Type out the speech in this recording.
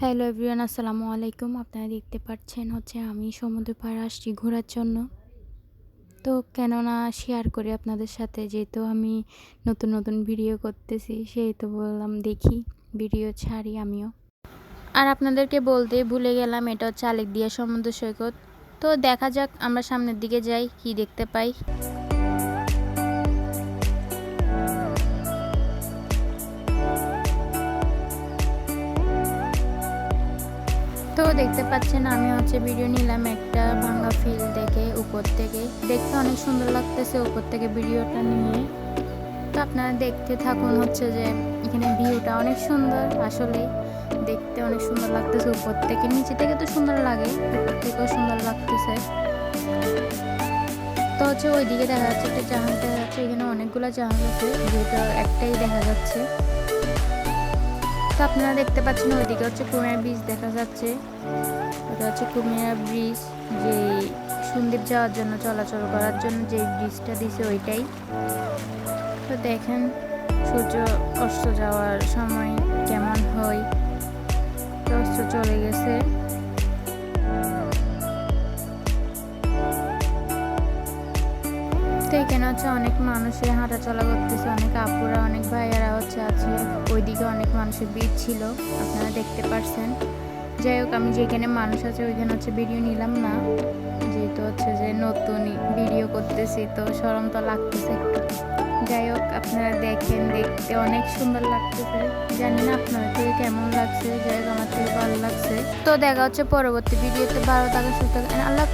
Hello everyone, আসসালামু আলাইকুম। আপনারা দেখতে পাচ্ছেন হচ্ছে আমি সমুদ্র পাড়ে আসছি ঘোরার জন্য। তো কেননা শেয়ার করি আপনাদের সাথে, যেহেতু আমি নতুন নতুন ভিডিও করতেছি সেই তো বললাম দেখি ভিডিও ছাড়ি আমিও। আর আপনাদেরকে বলতে ভুলে গেলাম, এটা হচ্ছে আলেক দিয়া সমুদ্র সৈকত। তো দেখা যাক, আমরা সামনের দিকে যাই, কি দেখতে পাই। তো দেখতে পাচ্ছেন, আমি হচ্ছে ভিডিও নিলাম একটা ভাঙ্গা ফিল দেখে উপর থেকে। দেখতে অনেক সুন্দর লাগতেছে উপর থেকে ভিডিওটা নিয়ে। তো আপনারা দেখতে থাকুন হচ্ছে যে, এখানে ভিউটা অনেক সুন্দর আসলে। দেখতে অনেক সুন্দর লাগতেছে উপর থেকে। নিচে থেকে তো সুন্দর লাগে, উপর থেকেও সুন্দর লাগতেছে। তো হচ্ছে ওইদিকে দেখা যাচ্ছে একটা জাহাজ, দেখা যাচ্ছে এখানে অনেকগুলো জাহাজ আছে যেহেতু একটাই দেখা যাচ্ছে। তো আপনারা দেখতে পাচ্ছেন, ওইদিকে হচ্ছে কুমিরা ব্রিজ দেখা যাচ্ছে। ওটা হচ্ছে কুমিরা ব্রিজ যে সুন্দর যাওয়ার জন্য, চলাচল করার জন্য যে ব্রিজটা দিছে ওইটাই। তো দেখেন, সূর্য অস্ত যাওয়ার সময় কেমন হয়। তো অস্ত চলে গেছে। তো এখানে হচ্ছে অনেক মানুষের হাঁটা চলা করতেছে, অনেক আপুরা, অনেক ভাইয়ারা হচ্ছে আছে। ওইদিকে অনেক মানুষের ভিড় ছিল, আপনারা দেখতে পারছেন। যাই হোক, আমি যেখানে মানুষ আছে, ওইখানে হচ্ছে ভিডিও নিলাম না। যেহেতু হচ্ছে যে নতুন ভিডিও করতেছি, তো সরম তো লাগতেছে একটু। যাই হোক, আপনারা দেখেন, দেখতে অনেক সুন্দর লাগতেছে। জানি না আপনাদের থেকে কেমন লাগছে, যাই হোক, আমার থেকে ভালো লাগছে। তো দেখা হচ্ছে পরবর্তী ভিডিওতে ভালো থাকা সুস্থ আল্লাহ